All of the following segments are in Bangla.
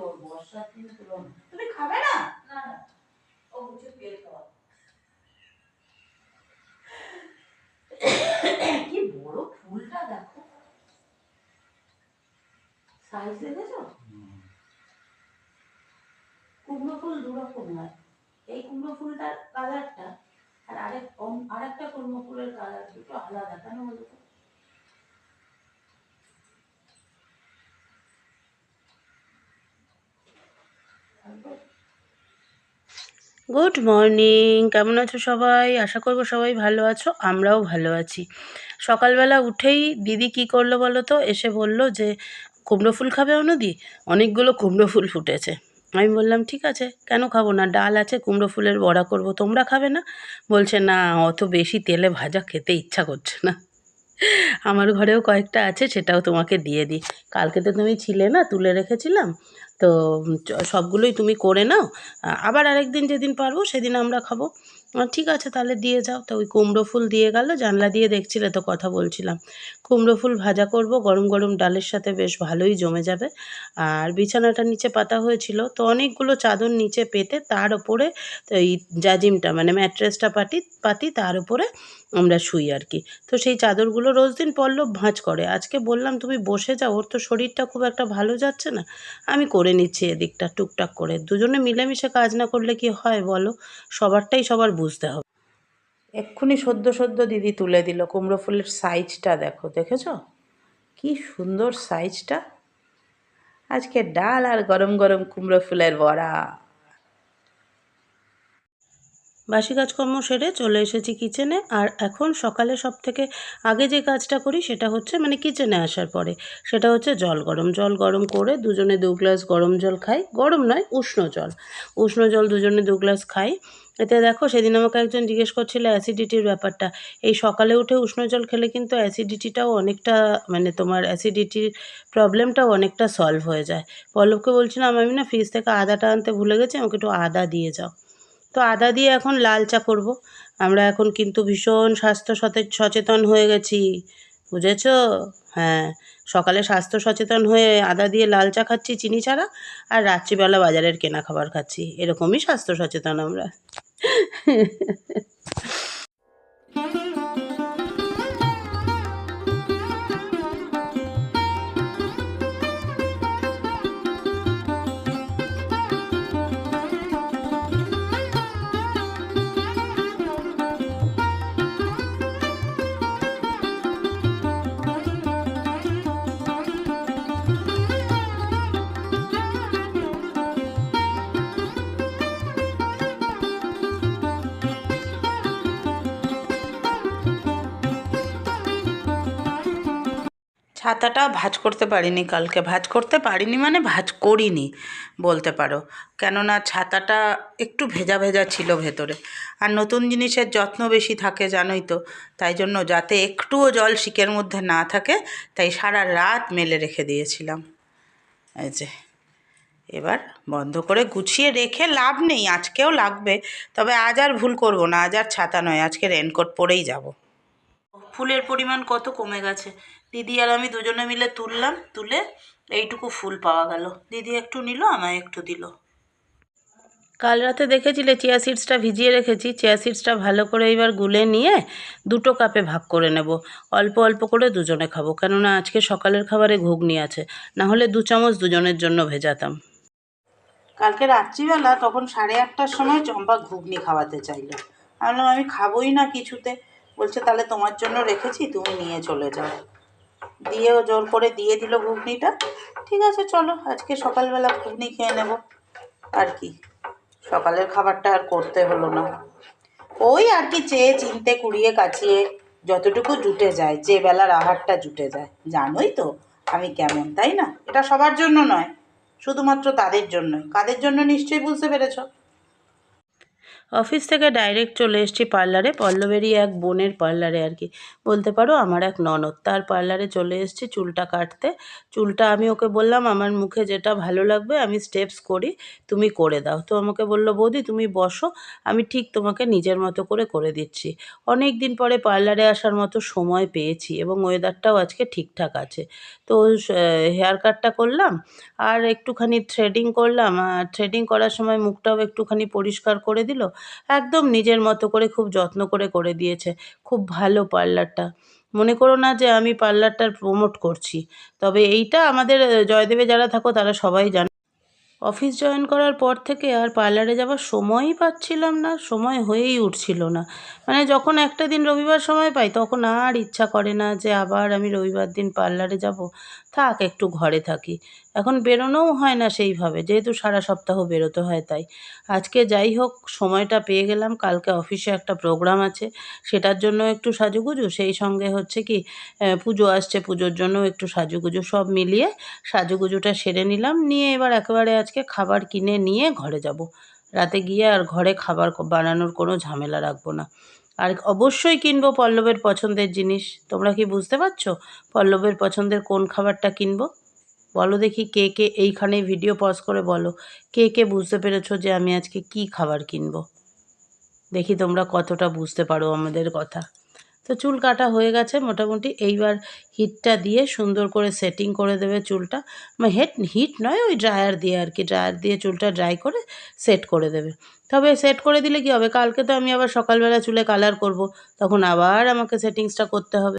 ওর বর্ষার দিনে তুলনা তুমি খাবে না? না না। ও হচ্ছে পেট খাওয়া কি বড় ফুলটা দেখো। সাইজ দেখেছ কুমড়ো ফুল দুরকম হয় এই কুমড়ো ফুলটার কালারটা আর আরেক আরেকটা কুমড়ো ফুলের কালার দুটো আলাদা। কেন বলো গুড মর্নিং কেমন আছো সবাই? আশা করব সবাই ভালো আছো, আমরাও ভালো আছি। সকালবেলা উঠেই দিদি কি করল বলো তো এসে বলল যে, কুমড়ো ফুল খাবে অনুদি? অনেকগুলো কুমড়ো ফুল ফুটেছে। আমি বললাম, ঠিক আছে, কেন খাব না? ডাল আছে, কুমড়ো ফুলের বড়া করব। তোমরা খাবে না? বলছে, না, অত বেশি তেলে ভাজা খেতে ইচ্ছা করছে না। আমার ঘরেও কয়েকটা আছে, সেটাও তোমাকে দিয়ে দিই। কালকে তো তুমি ছিলে না, তুলে রেখেছিলাম। তো সবগুলোই তুমি করে নাও। আবার আরেকদিন যেদিন পারব সেদিন আমরা খাব। ঠিক আছে, তাহলে দিয়ে যাও। তো ওই কুমড়ো ফুল দিয়ে গেল, জানলা দিয়ে দেখছিলে তো কথা বলছিলাম। কুমড়ো ফুল ভাজা করব, গরম গরম ডালের সাথে বেশ ভালোই জমে যাবে। আর বিছানাটা নিচে পাতা হয়েছিল, তো অনেকগুলো চাদর নিচে পেতে তার ওপরে এই জাজিমটা মানে ম্যাট্রেসটা পাতি পাতি তার উপরে আমরা শুই আর কি। তো সেই চাদরগুলো রোজ দিন পরলেও ভাঁজ করে। আজকে বললাম, তুমি বসে যাও, ওর তো শরীরটা খুব একটা ভালো যাচ্ছে না। আমি করে নিচ্ছি এদিকটা টুকটাক করে। দুজনে মিলেমিশে কাজ না করলে কি হয় বলো? সবারটাই সবার বুঝতে হবে। এক্ষুনি সদ্য সদ্য দিদি তুলে দিল। কুমড়ো ফুলের সাইজটা দেখো, দেখেছ? কি সুন্দর সাইজটা। আজকে ডাল আর গরম গরম কুমড়ো ফুলের বড়া। বাসি কাজকর্ম সেরে চলে এসেছি কিচেনে। আর এখন সকালে সব থেকে আগে যে কাজটা করি সেটা হচ্ছে মানে কিচেনে আসার পরে। সেটা হচ্ছে জল গরম। জল গরম করে দুজনে দু গ্লাস গরম জল খাই। গরম নয়, উষ্ণ জল। উষ্ণ জল দুজনে দু গ্লাস খাই। এতে দেখো সেদিন আমাকে একজন জিজ্ঞেস করছিল অ্যাসিডিটির ব্যাপারটা। এই সকালে উঠে উষ্ণ জল খেলে কিন্তু অ্যাসিডিটিটাও অনেকটা মানে তোমার অ্যাসিডিটির প্রবলেমটাও অনেকটা সলভ হয়ে যায়। পল্লবকে বলছিলাম, আমি না ফ্রিজ থেকে আদাটা আনতে ভুলে গেছি, আমাকে একটু আদা দিয়ে যাও। তো আদা দিয়ে এখন লাল চা করব। আমরা এখন কিন্তু ভীষণ স্বাস্থ্য সতে- সচেতন হয়ে গেছি। বুঝেছ? হ্যাঁ সকালে স্বাস্থ্য সচেতন হয়ে আদা দিয়ে লাল চা খাচ্ছি, চিনি ছাড়া, আর রাত্রিবেলা বাজারের কেনা খাবার খাচ্ছি। এরকমই স্বাস্থ্য সচেতন আমরা। ছাতাটা ভাজ করতে পারিনি কালকে। ভাজ করতে পারিনি মানে ভাজ করিনি বলতে পারো। কেননা ছাতাটা একটু ভেজা ভেজা ছিল ভেতরে। আর নতুন জিনিসের যত্ন বেশি থাকে জানোই তো। তাই জন্য যাতে একটুও জল শিকের মধ্যে না থাকে, তাই সারা রাত মেলে রেখে দিয়েছিলাম। এই যে, এবার বন্ধ করে গুছিয়ে রেখে লাভ নেই, আজকেও লাগবে। তবে আজ আর ভুল করব না, আজ আর ছাতা নয়, আজকে রেনকোট পরেই যাব। ফুলের পরিমাণ কত কমে গেছে? দিদি আর আমি দুজনে মিলে তুললাম তুলে এইটুকু ফুল পাওয়া গেল। দিদি একটু নিল আমায় একটু দিল। কাল রাতে দেখেছিলে চিয়া সিডসটা ভিজিয়ে রেখেছি চিয়া সিডসটা ভালো করে এবার গুলে নিয়ে দুটো কাপে ভাগ করে নেব। অল্প অল্প করে দুজনে খাব কেননা আজকে সকালের খাবারে ঘুগনি আছে না হলে দু চামচ দুজনের জন্য ভেজাতাম। কালকে রাত্রিবেলা তখন সাড়ে আটটার সময় চম্পা ঘুগনি খাওয়াতে চাইলো। আমি আমি খাবোই না কিছুতে। বলছে তাহলে তোমার জন্য রেখেছি তুমি নিয়ে চলে যাও। দিয়েও জোর করে দিয়ে দিল ঘুগনিটা। ঠিক আছে, চলো, আজকে সকালবেলা ঘুগনি খেয়ে নেব। আর কি, সকালের খাবারটা আর করতে হলো না। ওই আর কি চেয়ে চিনতে, কুড়িয়ে কাচিয়ে যতটুকু জুটে যায়, যে বেলার আহারটা জুটে যায়। জানোই তো আমি কেমন, তাই না? এটা সবার জন্য নয়, শুধুমাত্র তাদের জন্যই। কাদের জন্য নিশ্চয়ই বুঝতে পেরেছ? অফিস থেকে ডাইরেক্ট চলে এসেছি পার্লারে। পল্লবেরই এক বোনের পার্লারে আর কি। বলতে পারো আমার এক ননদ, তার পার্লারে চলে এসেছি চুলটা কাটতে। চুলটা আমি ওকে বললাম, আমার মুখে যেটা ভালো লাগবে আমি স্টেপস করি, তুমি করে দাও। তো আমাকে বলল, বৌদি, তুমি বসো, আমি ঠিক তোমাকে নিজের মতো করে করে দিচ্ছি। অনেক দিন পরে পার্লারে আসার মতো সময় পেয়েছি এবং ওয়েদারটাও আজকে ঠিকঠাক আছে। তো হেয়ার কাটটা করলাম আর একটুখানি থ্রেডিং করলাম। থ্রেডিং করার সময় মুখটাও একটুখানি পরিষ্কার করে দিল। একদম নিজের মতো করে খুব যত্ন করে করে দিয়েছে। খুব ভালো পার্লারটা। মনে করো না যে আমি পার্লারটার প্রমোট করছি। তবে এইটা আমাদের জয়দেবে যারা থাকো তারা সবাই জানে। অফিস জয়েন করার পর থেকে আর পার্লারে যাওয়ার সময়ই পাচ্ছিলাম না, সময় হয়েই উঠছিল না। মানে যখন একটা দিন রবিবার সময় পাই, তখন আর ইচ্ছা করে না যে আবার আমি রবিবার দিন পার্লারে যাব। থাক, একটু ঘরে থাকি। এখন বেরোনোও হয় না সেইভাবে, যেহেতু সারা সপ্তাহ বেরোতে হয় তাই। আজকে যাই হোক, সময়টা পেয়ে গেলাম। কালকে অফিসে একটা প্রোগ্রাম আছে, সেটার জন্য একটু সাজুগুজু। সেই সঙ্গে হচ্ছে কি পুজো আসছে, পুজোর জন্য একটু সাজুগুজু। সব মিলিয়ে সাজুগুজুটা সেরে নিলাম। নিয়ে এবার একেবারে আজকে খাবার কিনে নিয়ে ঘরে যাব। রাতে গিয়ে আর ঘরে খাবার বানানোর কোনো ঝামেলা রাখব না। আর অবশ্যই কিনবো পল্লবের পছন্দের জিনিস। তোমরা কি বুঝতে পারছ পল্লবের পছন্দের কোন খাবারটা কিনবো? বলো দেখি কে কে এইখানে ভিডিও পজ করে বলো। কে কে বুঝতে পেরেছ যে আমি আজকে কি খাবার কিনবো? দেখি তোমরা কতটা বুঝতে পারো আমাদের কথা। তো চুল কাটা হয়ে গেছে মোটামুটি। এইবার হিটটা দিয়ে সুন্দর করে সেটিং করে দেবে চুলটা। মানে হেট, হিট নয়, ওই ড্রায়ার দিয়ে আর কি। ড্রায়ার দিয়ে চুলটা ড্রাই করে সেট করে দেবে। তবে সেট করে দিলে কি হবে? কালকে তো আমি আবার সকালবেলা চুলে কালার করব। তখন আবার আমাকে সেটিংসটা করতে হবে।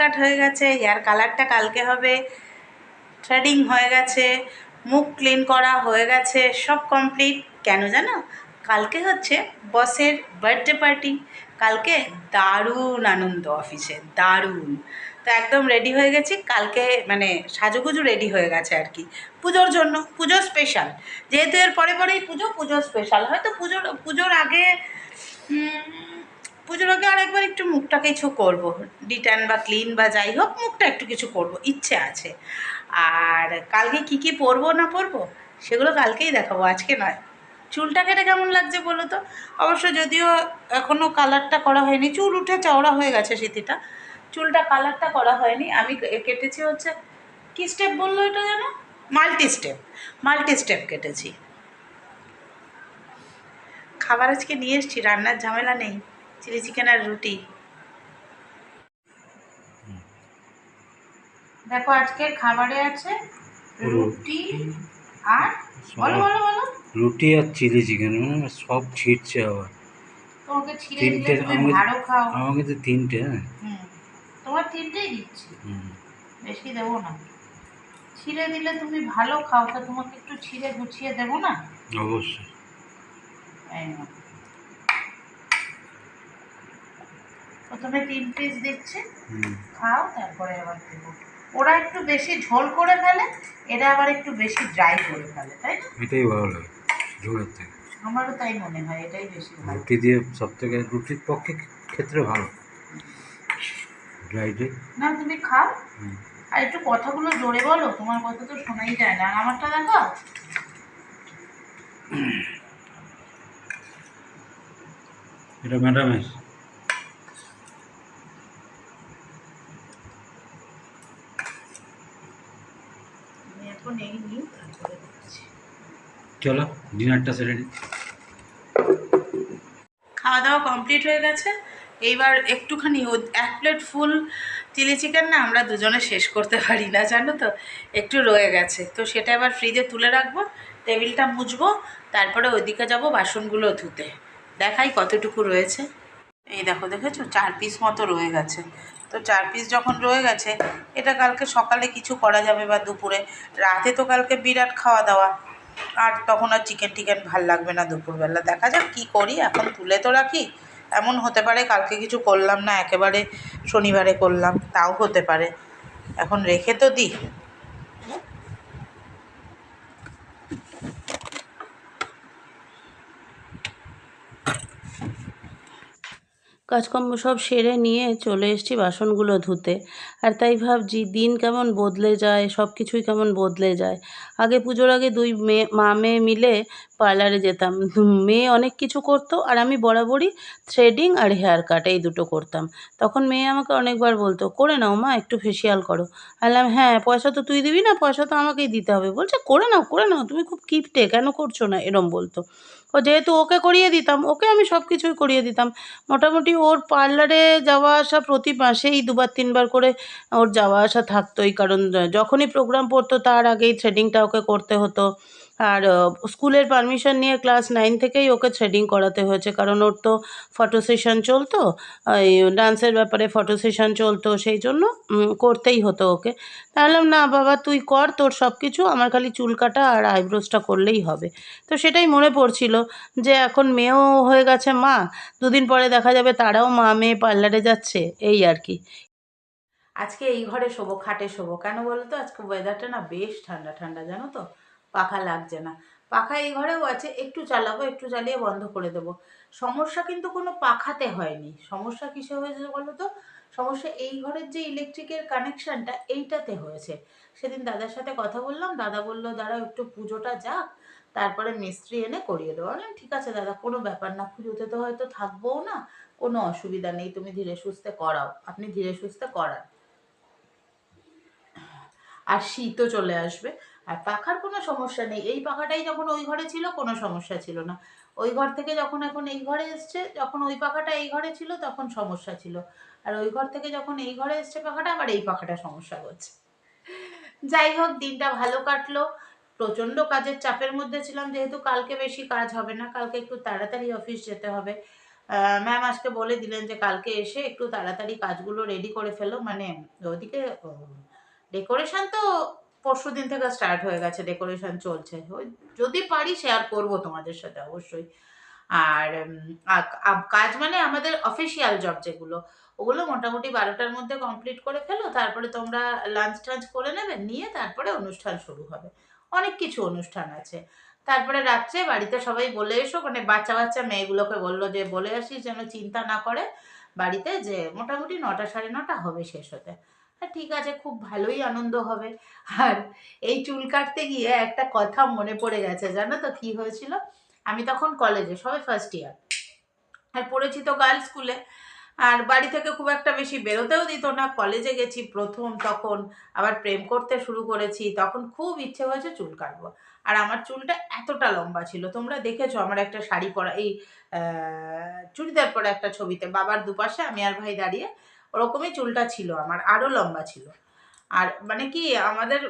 কাট হয়ে গেছে হেয়ার কালারটা কালকে হবে থ্রেডিং হয়ে গেছে, মুখ ক্লিন করা হয়ে গেছে, সব কমপ্লিট। কেন জানো? কালকে হচ্ছে বসের বার্থডে পার্টি। কালকে দারুণ আনন্দ অফিসে, দারুণ। তো একদম রেডি হয়ে গেছি। কালকে মানে সাজুগুজু রেডি হয়ে গেছে আর কি। পুজোর জন্য, পুজো স্পেশাল যেহেতু এর পরে পরেই পুজো পুজো স্পেশাল হয়তো পুজোর পুজোর আগে পুজোর আগে আরেকবার একটু মুখটা কিছু করব। ডিটান বা ক্লিন বা যাই হোক, মুখটা একটু কিছু করব, ইচ্ছে আছে। আর কালকে কি কি পরবো না পরবো, সেগুলো কালকেই দেখাবো, আজকে নয়। চুলটা কেটে কেমন লাগছে বলো তো? অবশ্য যদিও এখনও কালারটা করা হয়নি, চুল উঠে চওড়া হয়ে গেছে স্মৃতিটা। চুলটা কালারটা করা হয়নি, আমি কেটেছি হচ্ছে, কি স্টেপ বলল এটা যেন? মাল্টি স্টেপ মাল্টি স্টেপ কেটেছি। খাবার আজকে নিয়ে এসেছি, রান্নার ঝামেলা নেই। চিলি চিকেন আর রুটি। দেখো আজকের খাবারে আছে রুটি আর বলো বলো বলো। রুটি আর চিলি চিকেন সব ছিটছে আবার। তোমাকে ছিঁড়ে তিনটে দিলে তুমি ভালো খাও। আমাকে তো তিনটে হ্যাঁ। তোমার তিনটেই দিচ্ছি। হুম। বেশি দেবো না। ছিঁড়ে দিলে তুমি ভালো খাও তা তোমাকে একটু ছিঁড়ে গুছিয়ে দেবো না? অবশ্যই এই নাও। প্রথমে তিন পিস দিচ্ছি। খাও তারপরে আবার দেবো। ওরা একটু বেশি ঝোল করে ফেলে এরা আবার একটু বেশি ড্রাই করে ফেলে তাই না? এটাই ভালো লাগে ঝোলের থেকে। আমারও তাই মনে হয় এটাই বেশি ভালো। রুটি দিয়ে সব থেকে রুটির পক্ষে ক্ষেত্রে ভালো। ড্রাই ডে না তুমি খাও। আর একটু কথাগুলো জোরে বলো তোমার কথা তো শোনাই যায় না। আর আমারটা দেখাও এটা ম্যাডামের। এখন এই তারপরে দিচ্ছি চলো ডিনারটা সেরে নিই খাওয়া দাওয়া কমপ্লিট হয়ে গেছে। এইবার একটুখানি এক প্লেট ফুল চিলি চিকেন না আমরা দুজনে শেষ করতে পারি না জানো তো? একটু রয়ে গেছে। তো সেটা এবার ফ্রিজে তুলে রাখব টেবিলটা মুছবো তারপরে ওইদিকে যাব বাসনগুলো ধুতে। দেখাই কতটুকু রয়েছে। এই দেখো দেখেছ? চার পিস মতো রয়ে গেছে। তো চার পিস যখন রয়ে গেছে, এটা কালকে সকালে কিছু করা যাবে বা দুপুরে। রাতে তো কালকে বিরাট খাওয়া দাওয়া। আর তখন আর চিকেন টিকেন ভালো লাগবে না দুপুরবেলা। দেখা যাক কি করি, এখন তুলে তো রাখি। এমন হতে পারে কালকে কিছু করলাম না, একেবারে শনিবারে করলাম, তাও হতে পারে। এখন রেখে তো দিই। কাজকর্ম সব সেরে নিয়ে চলে এসেছি বাসনগুলো ধুতে। আর তাই ভাবছি, দিন কেমন বদলে যায় সব কিছুই কেমন বদলে যায়। আগে পুজোর আগে দুই মেয়ে মা মেয়ে মিলে পার্লারে যেতাম। মেয়ে অনেক কিছু করতো আর আমি বরাবরই থ্রেডিং আর হেয়ার কাট এই দুটো করতাম। তখন মেয়ে আমাকে অনেকবার বলতো, করে নাও মা, একটু ফেসিয়াল করো। বললাম হ্যাঁ পয়সা তো তুই দিবি না, পয়সা তো আমাকেই দিতে হবে। বলছে, করে নাও করে নাও, তুমি খুব কিপটে, কেন করছ না? এরম বলতো। ও যেহেতু ওকে করিয়ে দিতাম, ওকে আমি সব কিছুই করিয়ে দিতাম। মোটামুটি ওর পার্লারে যাওয়া আসা প্রতি মাসেই দুবার, তিনবার করে ওর যাওয়া আসা থাকতোই। কারণ যখনই প্রোগ্রাম পড়তো, তার আগেই থ্রেডিংটা ওকে করতে হতো। আর স্কুলের পারমিশন নিয়ে ক্লাস নাইন থেকেই ওকে থ্রেডিং করাতে হয়েছে। কারণ ওর তো ফটো সেশন চলতো এই ডান্সের ব্যাপারে ফটো সেশন চলতো, সেই জন্য করতেই হতো ওকে। তাহলে না বাবা, তুই কর তোর সব কিছু আমার খালি চুল কাটা আর আইব্রোসটা করলেই হবে। তো সেটাই মনে পড়ছিল যে এখন মেয়েও হয়ে গেছে মা, দুদিন পরে দেখা যাবে তারাও মা মেয়ে পার্লারে যাচ্ছে, এই আর কি। আজকে এই ঘরে শোবো, খাটে শোবো। কেন বলো তো আজকে ওয়েদারটা না বেশ ঠান্ডা ঠান্ডা, জানো তো? পাখা লাগছে না। পাখা এই ঘরেও আছে, একটু চালাবো, একটু চালিয়ে বন্ধ করে দেবো। সমস্যা কিন্তু কোনো পাখাতে হয়নি। সমস্যা কিসে হয়েছে বলো তো? সমস্যা এই ঘরের যে ইলেকট্রিকের কানেকশানটা এইটাতে হয়েছে। সেদিন দাদার সাথে কথা বললাম, দাদা বলল দাদা একটু পুজোটা যাক, তারপরে মিস্ত্রি এনে করিয়ে দেবো। বললাম, ঠিক আছে দাদা, কোনো ব্যাপার না, পুজোতে তো হয়তো থাকবোও না, কোনো অসুবিধা নেই, তুমি ধীরে সুস্থে করাও, আপনি ধীরে সুস্থে করান। আর শীতও চলে আসবে। আর পাখার কোনো সমস্যা নেই। এই পাখাটাই যখন ওই ঘরে ছিল, কোনো সমস্যা ছিল না। ওই ঘর থেকে যখন এখন এই ঘরে এসছে, যখন ওই পাখাটা এই ঘরে ছিল, তখন সমস্যা ছিল। আর ওই ঘর থেকে যখন এই ঘরে এসছে পাখাটা, আবার এই পাখাটা সমস্যা করছে। যাই হোক, দিনটা ভালো কাটলো। প্রচণ্ড কাজের চাপের মধ্যে ছিলাম, যেহেতু কালকে বেশি কাজ হবে না, কালকে একটু তাড়াতাড়ি অফিস যেতে হবে। ম্যাম আজকে বলে দিলেন যে কালকে এসে একটু তাড়াতাড়ি কাজগুলো রেডি করে ফেলো। মানে ওদিকে ডেকোরেশন তো পরশু দিন থেকে স্টার্ট হয়ে গেছে ডেকোরেশন চলছে। ওই যদি পারি শেয়ার করব তোমাদের সাথে অবশ্যই। আর কাজ মানে আমাদের অফিসিয়াল জব যেগুলো, ওগুলো মোটামুটি বারোটার মধ্যে কমপ্লিট করে ফেলো, তারপরে তোমরা লাঞ্চ টাঞ্চ করে নেবে, নিয়ে তারপরে অনুষ্ঠান শুরু হবে। অনেক কিছু অনুষ্ঠান আছে। তারপরে রাত্রে বাড়িতে সবাই বলে এসো মানে বাচ্চা বাচ্চা মেয়েগুলোকে বলল যে, বলে আসিস যেন চিন্তা না করে, বাড়িতে যে মোটামুটি নটা সাড়ে নটা হবে শেষ হতে। ঠিক আছে, খুব ভালোই আনন্দ হবে। আর এই চুল কাটতে গিয়ে একটা কথা মনে পড়ে গেছে, জানো তো কি হয়েছিল? আমি তখন কলেজে সবে ফার্স্ট ইয়ার আর পড়েছি তো গার্লস স্কুলে আর বাড়ি থেকে খুব একটা বেশি বেরোতেও দিত না। কলেজে গেছি প্রথম, তখন আবার প্রেম করতে শুরু করেছি, তখন খুব ইচ্ছে হয়েছে চুল কাটবো। আর আমার চুলটা এতটা লম্বা ছিল, তোমরা দেখেছ আমার একটা শাড়ি পরা, এই চুড়িদার পরা একটা ছবিতে, বাবার দুপাশে আমি আর ভাই দাঁড়িয়ে ওরকমই চুলটা ছিল আমার আরও লম্বা ছিল। আর মানে কি আমাদের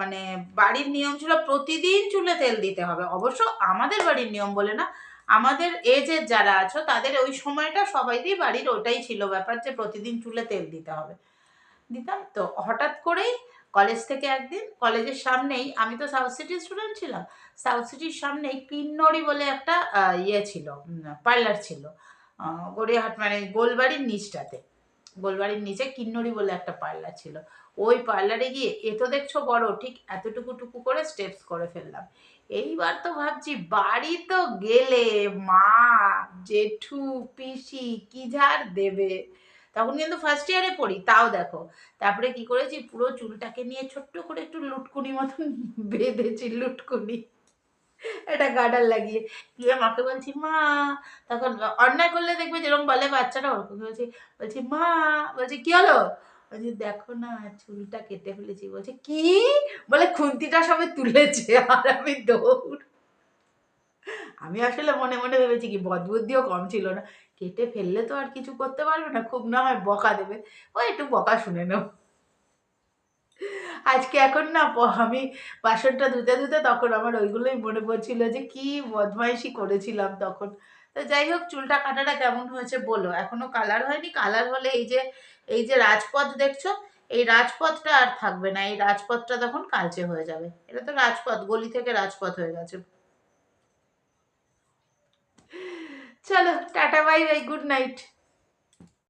মানে বাড়ির নিয়ম ছিল প্রতিদিন চুলে তেল দিতে হবে। অবশ্য আমাদের বাড়ির নিয়ম বলে না, আমাদের এজের যারা আছো তাদের ওই সময়টা সবাইরই বাড়ির ওটাই ছিল ব্যাপার যে প্রতিদিন চুলে তেল দিতে হবে। দিতাম তো হঠাৎ করেই কলেজ থেকে একদিন, কলেজের সামনেই, আমি তো সাউথ সিটির স্টুডেন্ট ছিলাম, সাউথ সিটির সামনেই কিন্নরি বলে একটা ইয়ে ছিল পার্লার ছিল গড়িয়াহাট মানে গোলবাড়ির নিচটাতে। গোলবাড়ির নিচে কিন্নরি বলে একটা পার্লার ছিল। ওই পার্লারে গিয়ে, এ তো দেখছ বড়, ঠিক এতটুকু টুকু করে স্টেপস করে ফেললাম। এইবার তো ভাবছি, বাড়ি তো গেলে মা, জেঠু, পিসি কি ঝাড় দেবে? তখন কিন্তু ফার্স্ট ইয়ারে পড়ি, তাও দেখো। তারপরে কি করেছি, পুরো চুলটাকে নিয়ে ছোট্ট করে একটু লুটকুনি মতন বেঁধেছি, লুটকুনি। একটা গার্ডার লাগিয়ে। গিয়ে মাকে বলছি, মা। তখন অন্যায় করলে দেখবে যেরকম বলে বাচ্চারা, ওরকম বলছি বলছি, মা। বলছি, কি হলো? বলছি, দেখো না, চুলটা কেটে ফেলেছি। বলছে, কি? বলে খুন্তিটা সবে তুলেছে আর আমি দৌড়। আমি আসলে মনে মনে ভেবেছি কি, বদবুদ্ধিও কম ছিল না। কেটে ফেললে তো আর কিছু করতে পারবে না, খুব না হয় বকা দেবে। ও একটু বকা শুনে নাও আজকে এখন না আমি বাসনটা ধুতে ধুতে তখন আমার ওইগুলোই মনে পড়ছিল যে কি বদমাইশি করেছিলাম তখন। তো যাই হোক, চুলটা কাটাটা কেমন হয়েছে বলো। এখনও কালার হয়নি। কালার হলে এই যে এই যে রাজপথ দেখছ, এই রাজপথটা আর থাকবে না। এই রাজপথটা তখন কালচে হয়ে যাবে। এটা তো রাজপথ, গলি থেকে রাজপথ হয়ে গেছে। চলো, tata, bye bye, good night.